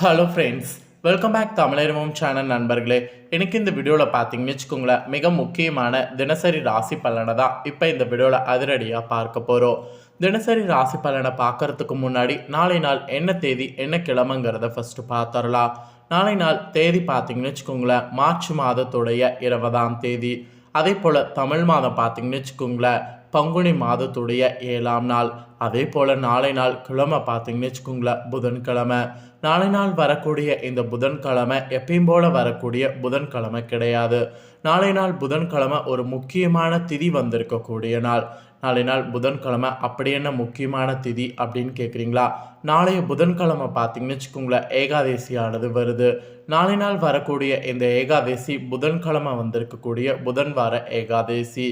Hello friends welcome back தமிழரிமம் channel நண்பர்களே. எனக்கு இந்த வீடியோவில் பார்த்தீங்கன்னு வச்சுக்கோங்களேன் மிக முக்கியமான தினசரி ராசி பலனை தான் இப்போ இந்த வீடியோவில் அதிரடியாக பார்க்க போகிறோம் தினசரி ராசி பலனை பார்க்கறதுக்கு முன்னாடி நாளை நாள் என்ன தேதி என்ன கிழமைங்கிறத ஃபஸ்ட்டு பார்த்துடலாம். நாளை நாள் தேதி பார்த்தீங்கன்னு வச்சுக்கோங்களேன் மார்ச் மாதத்துடைய இருபதாம் தேதி. அதே போல் தமிழ் மாதம் பார்த்தீங்கன்னு வச்சுக்கோங்களேன் பங்குனி மாதத்துடைய ஏழாம் நாள். அதே போல் நாளை நாள் கிழமை பார்த்தீங்கன்னு வச்சுக்கோங்களேன் புதன்கிழமை. நாளை நாள் வரக்கூடிய இந்த புதன்கிழமை எப்பயும் போல் வரக்கூடிய புதன்கிழமை கிடையாது. நாளை நாள் புதன்கிழமை ஒரு முக்கியமான திதி வந்திருக்கக்கூடிய நாள். நாளை நாள் புதன்கிழமை அப்படி என்ன முக்கியமான திதி அப்படின்னு கேட்குறீங்களா நாளைய புதன்கிழமை பார்த்தீங்கன்னு வச்சுக்கோங்களேன் ஏகாதேசியானது வருது. நாளை நாள் வரக்கூடிய இந்த ஏகாதேசி புதன்கிழமை வந்திருக்கக்கூடிய புதன் வார ஏகாதேசி.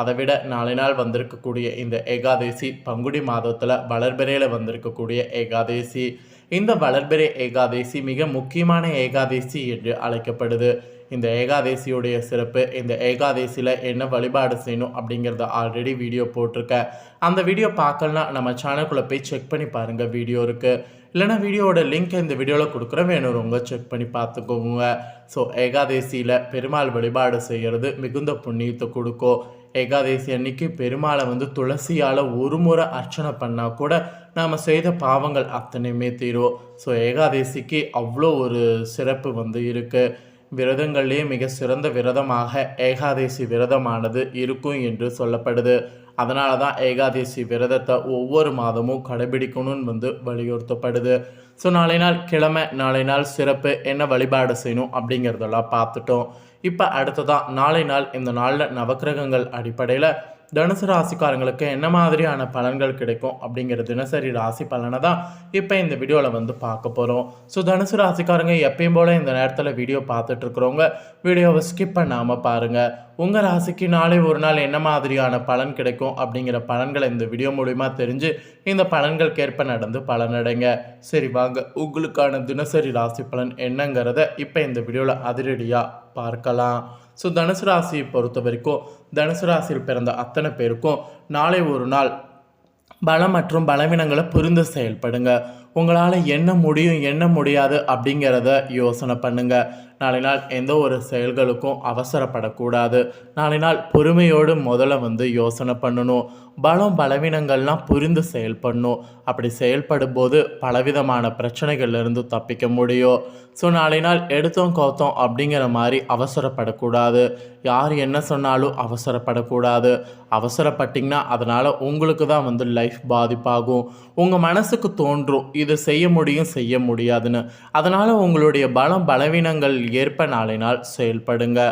அதை விட நாளை நாள் வந்திருக்கக்கூடிய இந்த ஏகாதேசி பங்குடி மாதத்தில் வளர்பிறையில் வந்திருக்கக்கூடிய ஏகாதேசி. இந்த வளர்பிறை ஏகாதேசி மிக முக்கியமான ஏகாதேசி என்று அழைக்கப்படுது. இந்த ஏகாதேசியுடைய சிறப்பு இந்த ஏகாதேசியில் என்ன வழிபாடு செய்யணும் அப்படிங்கிறத ஆல்ரெடி வீடியோ போட்டிருக்கேன். அந்த வீடியோ பார்க்கலனா நம்ம சேனலுக்குள்ளே போய் செக் பண்ணி பாருங்கள் வீடியோ இருக்குது இல்லைனா வீடியோவோட லிங்க் இந்த வீடியோவில் கொடுக்குறேன் வேணுறவங்க செக் பண்ணி பார்த்துக்கோங்க. ஸோ ஏகாதேசியில் பெருமாள் வழிபாடு செய்கிறது மிகுந்த புண்ணியத்தை கொடுக்கும். ஏகாதசி அன்னைக்கு பெருமாளை வந்து துளசியால் ஒரு முறை அர்ச்சனை பண்ணால் கூட நாம் செய்த பாவங்கள் அத்தனையுமே தீரும். ஸோ ஏகாதசிக்கு அவ்வளோ ஒரு சிறப்பு வந்து இருக்குது விரதங்கள்லேயே மிக சிறந்த விரதமாக ஏகாதசி விரதமானது இருக்கும் என்று சொல்லப்படுது. அதனால தான் ஏகாதசி விரதத்தை ஒவ்வொரு மாதமும் கடைபிடிக்கணும்னு வந்து வலியுறுத்தப்படுது. ஸோ நாளை நாள் கிழமை நாளை நாள் சிறப்பு என்ன வழிபாடு செய்யணும் அப்படிங்கிறதெல்லாம் பார்த்துட்டோம். இப்போ அடுத்ததாக நாளை நாள் இந்த நாளில் நவக்கிரகங்கள் அடிப்படையில் தனுசு ராசிக்காரங்களுக்கு என்ன மாதிரியான பலன்கள் கிடைக்கும் அப்படிங்கிற தினசரி ராசி பலனை தான் இப்போ இந்த வீடியோவில் வந்து பார்க்க போகிறோம். ஸோ தனுசு ராசிக்காரங்க எப்பயும் போல் இந்த நேரத்தில் வீடியோ பார்த்துட்ருக்குறவங்க வீடியோவை ஸ்கிப் பண்ணாமல் பாருங்கள் உங்கள் ராசிக்கு நாளை ஒரு நாள் என்ன மாதிரியான பலன் கிடைக்கும் அப்படிங்கிற பலன்களை இந்த வீடியோ மூலிமா தெரிஞ்சு இந்த பலன்களுக்கேற்ப நடந்து பலனடைங்க. சரி வாங்க. உங்களுக்கான தினசரி ராசி பலன் என்னங்கிறத இப்போ இந்த வீடியோவில் அதிரடியாக பார்க்கலாம். ஸோ தனுசு ராசியை பொறுத்த வரைக்கும் தனுசு ராசியில் பிறந்த அத்தனை பேருக்கும் நாளை ஒரு நாள் பலம் மற்றும் பலவீனங்களை புரிந்து செயல்படுங்க. உங்களால் என்ன முடியும் என்ன முடியாது அப்படிங்கிறத யோசனை பண்ணுங்க. நாளை நாள் எந்த ஒரு செயல்களுக்கும் அவசரப்படக்கூடாது. நாளை நாள் பொறுமையோடு முதல்ல வந்து யோசனை பண்ணணும். பலம் பலவீனங்கள்லாம் புரிந்து செயல்படணும். அப்படி செயல்படும் போது பலவிதமான பிரச்சனைகள்லேருந்து தப்பிக்க முடியும். ஸோ நாளை நாள் எடுத்தோம் கவுத்தோம் அப்படிங்கிற மாதிரி அவசரப்படக்கூடாது. யார் என்ன சொன்னாலும் அவசரப்படக்கூடாது. அவசரப்பட்டிங்கன்னா அதனால் உங்களுக்கு தான் வந்து லைஃப் பாதிப்பாகும். உங்கள் மனசுக்கு தோன்றும். இது செய்ய முடியும் செய்ய முடியாதுன்னு. அதனால் உங்களுடைய பலம் பலவீனங்கள் ஏற்ப நாளை நாள் செயல்படுங்க.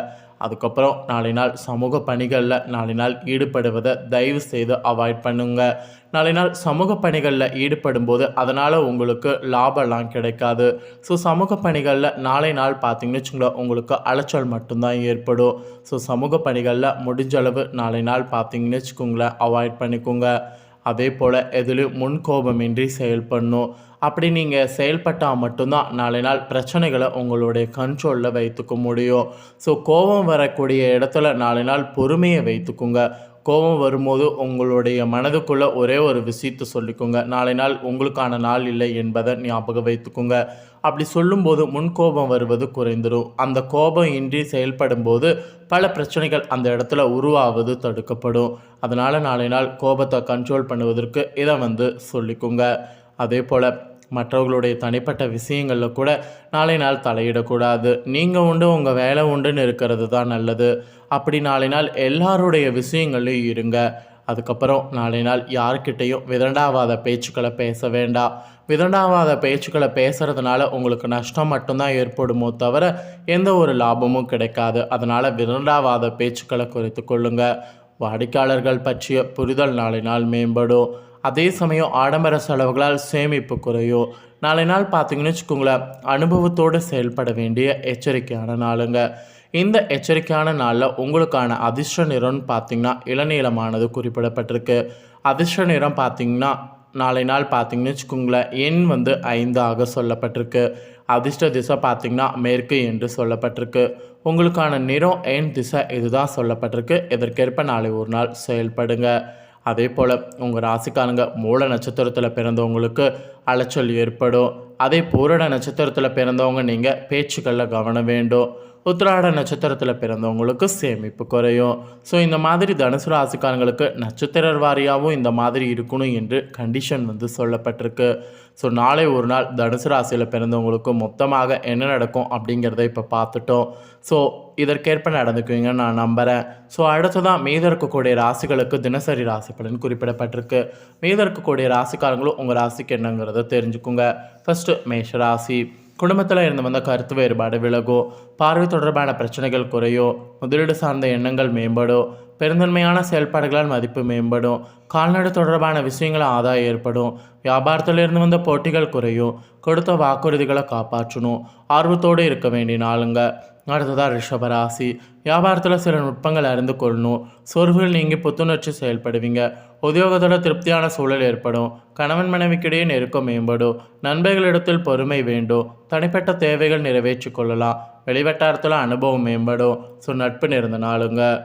அதுக்கப்புறம் நாளை நாள் சமூக பணிகளில் நாளை நாள் ஈடுபடுவதை தயவு செய்து அவாய்ட் பண்ணுங்க. நாளை நாள் சமூக பணிகளில் ஈடுபடும் போது அதனால் உங்களுக்கு லாபம்லாம் கிடைக்காது. ஸோ சமூக பணிகளில் நாளை நாள் பார்த்தீங்கன்னு வச்சுங்களேன் உங்களுக்கு அலைச்சல் மட்டும்தான் ஏற்படும். ஸோ சமூக பணிகளில் முடிஞ்சளவு நாளை நாள் பார்த்தீங்கன்னு வச்சுக்கோங்களேன் அவாய்ட் பண்ணிக்கோங்க. அதே போல் எதுலேயும் முன்கோபமின்றி செயல்படணும். அப்படி நீங்கள் செயல்பட்டால் மட்டும்தான் நாளை நாள் பிரச்சனைகளை உங்களுடைய கண்ட்ரோலில் வைத்துக்க முடியும். ஸோ கோபம் வரக்கூடிய இடத்துல நாளை நாள் பொறுமையை வைத்துக்குங்க. கோபம் வரும்போது உங்களுடைய மனதுக்குள்ளே ஒரே ஒரு விஷயத்தை சொல்லிக்கோங்க. நாளை நாள் உங்களுக்கான நாள் இல்லை என்பதை ஞாபகம் வைத்துக்கோங்க. அப்படி சொல்லும்போது முன்கோபம் வருவது குறைந்துடும் அந்த கோபம் இன்றி செயல்படும்போது பல பிரச்சனைகள் அந்த இடத்துல உருவாவது தடுக்கப்படும். அதனால் நாளை நாள் கோபத்தை கண்ட்ரோல் பண்ணுவதற்கு இதை வந்து சொல்லிக்கோங்க. அதே போல் மற்றவர்களுடைய தனிப்பட்ட விஷயங்களில் கூட நாளை நாள் தலையிடக்கூடாது. நீங்கள் உண்டு உங்கள் வேலை உண்டுன்னு இருக்கிறது தான் நல்லது. அப்படி நாளை நாள் எல்லாருடைய விஷயங்களையும் இருங்க. அதுக்கப்புறம் நாளை நாள் யார்கிட்டையும் விதண்டாவாத பேச்சுக்களை பேச வேண்டாம். விதண்டாவாத பேச்சுக்களை பேசுகிறதுனால உங்களுக்கு நஷ்டம் மட்டும்தான் ஏற்படுமோ தவிர எந்த ஒரு லாபமும் கிடைக்காது. அதனால் விதண்டாவாத பேச்சுக்களை குறைத்து கொள்ளுங்கள் வாடிக்கையாளர்கள் பற்றிய புரிதல் நாளை நாள் மேம்படும். அதே சமயம் ஆடம்பர செலவுகளால் சேமிப்பு குறையும். நாளை நாள் பார்த்தீங்கன்னு வச்சுக்கோங்களேன் அனுபவத்தோடு செயல்பட வேண்டிய எச்சரிக்கையான நாளுங்க. இந்த எச்சரிக்கையான நாளில் உங்களுக்கான அதிர்ஷ்ட நிறம்னு பார்த்தீங்கன்னா இளநீளமானது குறிப்பிடப்பட்டிருக்கு. அதிர்ஷ்ட நிறம் பார்த்தீங்கன்னா நாளை நாள் பார்த்தீங்கன்னு வச்சுக்கோங்களேன் எண் வந்து ஐந்தாக சொல்லப்பட்டிருக்கு. அதிர்ஷ்ட திசை பார்த்திங்கன்னா மேற்கு என்று சொல்லப்பட்டிருக்கு. உங்களுக்கான நிறம் எண் திசை இதுதான் சொல்லப்பட்டிருக்கு. இதற்கேற்ப நாளை ஒரு நாள் செயல்படுங்க. அதே போல் உங்கள் ராசிக்காரங்க மூல நட்சத்திரத்தில் பிறந்தவங்களுக்கு அலைச்சல் ஏற்படும். அதே பூரண நட்சத்திரத்தில் பிறந்தவங்க நீங்கள் பேச்சுக்களில் கவனம் வேண்டும். உத்திராட நட்சத்திரத்தில் பிறந்தவங்களுக்கு சேமிப்பு குறையும். ஸோ இந்த மாதிரி தனுசு ராசிக்காரங்களுக்கு நட்சத்திர வாரியாகவும் இந்த மாதிரி இருக்கணும் என்று கண்டிஷன் வந்து சொல்லப்பட்டிருக்கு. ஸோ நாளை ஒரு நாள் தனுசு ராசியில் பிறந்தவங்களுக்கு மொத்தமாக என்ன நடக்கும் அப்படிங்கிறத இப்போ பார்த்துட்டோம். ஸோ இதற்கேற்ப நடந்துக்குவீங்கன்னு நான் நம்புகிறேன் ஸோ அடுத்ததான் மீத இருக்கக்கூடிய ராசிகளுக்கு தினசரி ராசி பலன் குறிப்பிடப்பட்டிருக்கு. மீத இருக்கக்கூடிய ராசிக்காரங்களும் உங்கள் ராசிக்கு என்னங்கிறத தெரிஞ்சுக்குங்க. ஃபஸ்ட்டு மேஷ ராசி. குடும்பத்தில் இருந்து வந்த கருத்து வேறுபாடு விலகும் பார்வை தொடர்பான பிரச்சனைகள் குறையும் முதலீடு சார்ந்த எண்ணங்கள் மேம்படும் பெருந்தன்மையான செயல்பாடுகளால் மதிப்பு மேம்படும் கால்நடை தொடர்பான விஷயங்கள் ஆதாயம் ஏற்படும் வியாபாரத்தில் இருந்து வந்த போட்டிகள் குறையும் கொடுத்த வாக்குறுதிகளை காப்பாற்றணும் ஆர்வத்தோடு இருக்க வேண்டிய நாளுங்க. அடுத்ததாக ரிஷபராசி? வியாபாரத்தில் சில நுட்பங்கள் அறிந்து கொள்ளணும். சோர்வுகள் நீங்கி புத்துணர்ச்சி செயல்படுவீங்க. உத்தியோகத்தில் திருப்தியான சூழல் ஏற்படும். கணவன் மனைவிக்கிடையே நெருக்கம் மேம்படும். நண்பர்களிடத்தில் பொறுமை வேண்டும். தனிப்பட்ட தேவைகள் நிறைவேற்றி கொள்ளலாம். வெளிவட்டாரத்தில் அனுபவம் மேம்படும். ஸோ நட்பு நிறந்த நாளுங்க.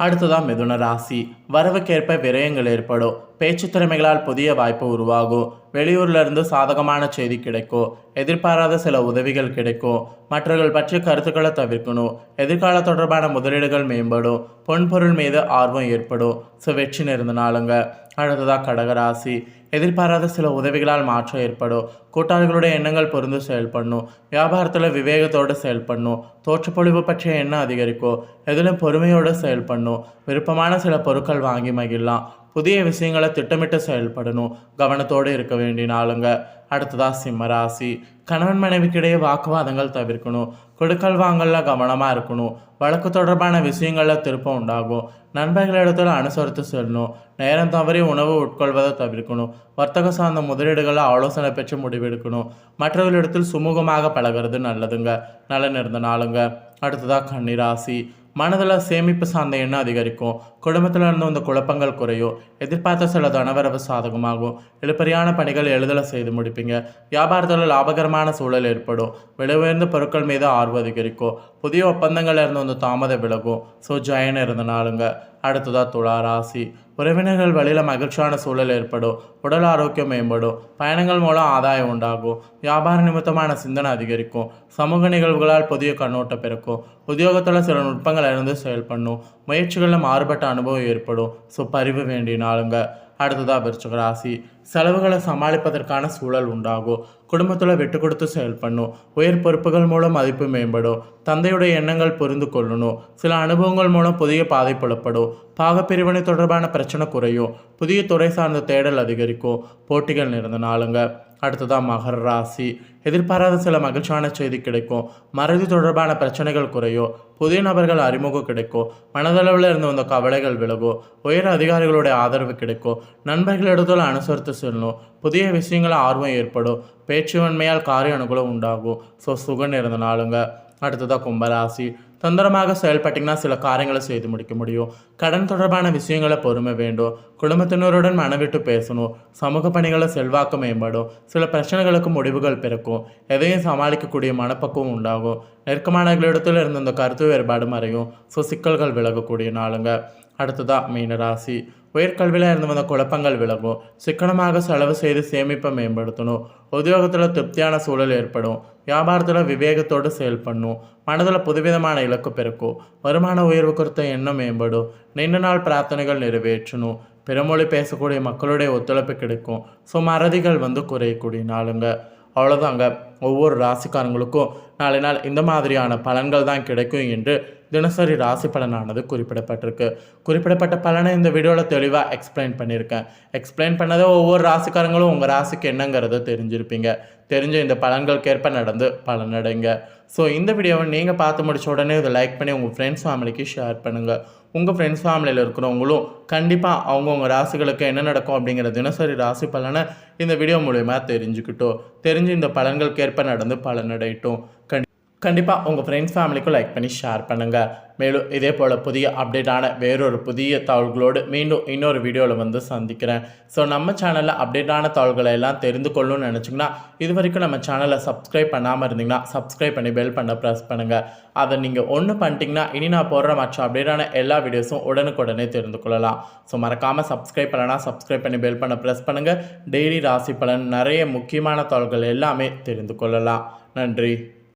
அடுத்ததான் மிதுன ராசி. வரவுக்கேற்ப விரயங்கள் ஏற்படும் பேச்சு திறமைகளால் புதிய வாய்ப்பு உருவாகும் வெளியூர்லேருந்து சாதகமான செய்தி கிடைக்கும் எதிர்பாராத சில உதவிகள் கிடைக்கும் மற்றவர்கள் பற்றிய கருத்துக்களை தவிர்க்கணும் எதிர்கால தொடர்பான முதலீடுகள் மேம்படும் பொன்பொருள் மீது ஆர்வம் ஏற்படும் ஸோ வெற்றி நிறந்த நாளுங்க. அடுத்ததாக கடகராசி. எதிர்பாராத சில உதவிகளால் மாற்றம் ஏற்படும். கூட்டாளிகளுடைய எண்ணங்கள் பொருந்து செயல்படணும். வியாபாரத்தில் விவேகத்தோடு செயல்படணும். தோற்றப்பொழிவு பற்றிய எண்ணம் அதிகரிக்கும். எதிலும் பொறுமையோடு செயல்படணும். விருப்பமான சில பொருட்கள் வாங்கி மகிழலாம். புதிய விஷயங்களை திட்டமிட்டு செயல்படணும். கவனத்தோடு இருக்க வேண்டிய ஆளுங்க அடுத்ததா சிம்ம ராசி. கணவன் மனைவிக்கிடையே வாக்குவாதங்கள் தவிர்க்கணும். கொடுக்கல் வாங்கல கவனமாக இருக்கணும். வழக்கு தொடர்பான விஷயங்களில் திருப்பம் உண்டாகும். நண்பர்களிடத்தில் அனுசரித்து செல்லணும். நேரம் தவறி உணவு உட்கொள்வதை தவிர்க்கணும். வர்த்தக சார்ந்த முதலீடுகளை ஆலோசனை பெற்று முடிவெடுக்கணும். மற்றவர்களிடத்தில் சுமூகமாக பழகிறது நல்லதுங்க. நலன் இருந்த நாளுங்க. அடுத்ததாக கன்னிராசி மனதில் சேமிப்பு சார்ந்த எண்ணம் அதிகரிக்கும். குடும்பத்தில் இருந்து வந்த குழப்பங்கள் குறையும். எதிர்பார்த்த சில தனவரவு சாதகமாகும். இழுப்பறியான பணிகள் எழுதலை செய்து முடிப்பீங்க. வியாபாரத்தில் லாபகரமான சூழல் ஏற்படும். விலை உயர்ந்த பொருட்கள் மீது ஆர்வம் அதிகரிக்கும். புதிய ஒப்பந்தங்கள் இருந்து வந்து தாமத விலகும். ஸோ ஜெயன் இருந்தனாலுங்க அடுத்ததாக துளா ராசி. உறவினர்கள் வழியில் மகிழ்ச்சியான சூழல் ஏற்படும். உடல் ஆரோக்கியம் மேம்படும். பயணங்கள் மூலம் ஆதாயம் உண்டாகும். வியாபார நிமித்தமான சிந்தனை அதிகரிக்கும். சமூக நிகழ்வுகளால் புதிய கண்ணோட்டம் பிறக்கும். உத்தியோகத்தில் சில நுட்பங்கள் இருந்து செயல்படணும் முயற்சிகளில் மாறுபட்ட அனுபவம் ஏற்படும். ஸோ பரிவு வேண்டினாலுங்க அடுத்ததாக விருச்சிக ராசி. செலவுகளை சமாளிப்பதற்கான சூழல் உண்டாகும். குடும்பத்தில் விட்டு கொடுத்து செயல்படணும். உயர் பொறுப்புகள் மூலம் மதிப்பு மேம்படும். தந்தையுடைய எண்ணங்கள் புரிந்து கொள்ளணும். சில அனுபவங்கள் மூலம் புதிய பாதை புலப்படும். பாகப்பிரிவினை தொடர்பான பிரச்சனை குறையும். புதிய துறை சார்ந்த தேடல் அதிகரிக்கும். போட்டிகள் நிறைந்த நாளுங்க. அடுத்ததாக மகர ராசி. எதிர்பாராத சில மகிழ்ச்சியான செய்தி கிடைக்கும். மறதி தொடர்பான பிரச்சனைகள் குறையும். புதிய நபர்கள் அறிமுகம் கிடைக்கும். மனதளவில் இருந்து வந்த கவலைகள் விலகும். உயர் அதிகாரிகளுடைய ஆதரவு கிடைக்கும். நண்பர்களிடத்தில் அனுசரித்து செல்லணும் புதிய விஷயங்கள ஆர்வம் ஏற்படும். பேச்சுவன்மையால் காரிய அனுகூலம் உண்டாகும். ஸோ சுகன் இருந்த நாளுங்க. அடுத்ததாக கும்பராசி. தந்திரமாக செயல்பட்டிங்கன்னா சில காரியங்களை செய்து முடிக்க முடியும். கடன் தொடர்பான விஷயங்களை பொறுமை வேண்டும். குடும்பத்தினருடன் மனவிட்டு பேசணும். சமூக பணிகளை செல்வாக்கு மேம்படும். சில பிரச்சனைகளுக்கு முடிவுகள் பிறக்கும். எதையும் சமாளிக்கக்கூடிய மனப்பக்குவம் உண்டாகும். நெருக்கமானவர்களிடத்தில் இருந்த இந்த கருத்து வேறுபாடு மறையும். ஸோ சிக்கல்கள் விலகக்கூடிய நாளுங்க. அடுத்ததாக மீனராசி. உயர்கல்வியில் இருந்து வந்த குழப்பங்கள் விலகும். சிக்கனமாக செலவு செய்து சேமிப்பை மேம்படுத்தணும். உத்தியோகத்தில் திருப்தியான சூழல் ஏற்படும். வியாபாரத்தில் விவேகத்தோடு செயல்படணும் மனதில் புதுவிதமான இலக்கு பெருக்கும் வருமான உயர்வு குறித்த எண்ணம் மேம்படும். நீண்ட நாள் பிரார்த்தனைகள் நிறைவேற்றணும். பிறமொழி பேசக்கூடிய மக்களுடைய ஒத்துழைப்பு கிடைக்கும். ஸோ மறதிகள் வந்து குறையக்கூடிய நாளுங்க. அவ்வளோதாங்க ஒவ்வொரு ராசிக்காரங்களுக்கும் நாளை நாள் இந்த மாதிரியான பலன்கள் தான் கிடைக்கும் என்று தினசரி ராசி பலனானது குறிப்பிடப்பட்டிருக்கு. குறிப்பிடப்பட்ட பலனை இந்த வீடியோவில் தெளிவாக எக்ஸ்பிளைன் பண்ணியிருக்கேன். எக்ஸ்பிளைன் பண்ணதை ஒவ்வொரு ராசிக்காரங்களும் உங்கள் ராசிக்கு என்னங்கிறத தெரிஞ்சிருப்பீங்க. தெரிஞ்ச இந்த பலன்களுக்கேற்ப நடந்து பலனடைங்க. ஸோ இந்த வீடியோவை நீங்கள் பார்த்து முடிச்ச உடனே இதை லைக் பண்ணி உங்கள் ஃப்ரெண்ட்ஸ் ஃபேமிலிக்கு ஷேர் பண்ணுங்கள் உங்கள் ஃப்ரெண்ட்ஸ் ஃபேமிலியில் இருக்கிறவங்களும் கண்டிப்பாக அவங்கவுங்க ராசிகளுக்கு என்ன நடக்கும் அப்படிங்கிற தினசரி ராசி பலனை இந்த வீடியோ மூலயமா தெரிஞ்சுக்கிட்டோம். தெரிஞ்சு இந்த பலன்களுக்கேற்ப நடந்து பலனடையட்டும். கண்டி கண்டிப்பாக உங்கள் ஃப்ரெண்ட்ஸ் ஃபேமிலிக்கும் லைக் பண்ணி ஷேர் பண்ணுங்கள் மேலும் இதே போல் புதிய அப்டேட்டான வேறொரு புதிய தகவல்களோடு மீண்டும் இன்னொரு வீடியோவில் வந்து சந்திக்கிறேன். ஸோ நம்ம சேனலில் அப்டேட்டான தகவல்களை எல்லாம் தெரிந்து கொள்ளணும்னு நினச்சிங்கன்னா இது வரைக்கும் நம்ம சேனலை சப்ஸ்கிரைப் பண்ணாமல் இருந்தீங்கன்னா சப்ஸ்கிரைப் பண்ணி பெல் பண்ண ப்ரெஸ் பண்ணுங்கள் அதை நீங்கள் ஒன்று பண்ணிட்டீங்கன்னா இனி நான் போடுற மற்ற அப்டேட்டான எல்லா வீடியோஸும் உடனுக்குடனே தெரிந்து கொள்ளலாம். ஸோ மறக்காமல் சப்ஸ்கிரைப் பண்ணனா சப்ஸ்கிரைப் பண்ணி பெல் பண்ண ப்ரெஸ் பண்ணுங்கள் டெய்லி ராசி பலன் நிறைய முக்கியமான தகவல்கள் எல்லாமே தெரிந்து கொள்ளலாம். நன்றி.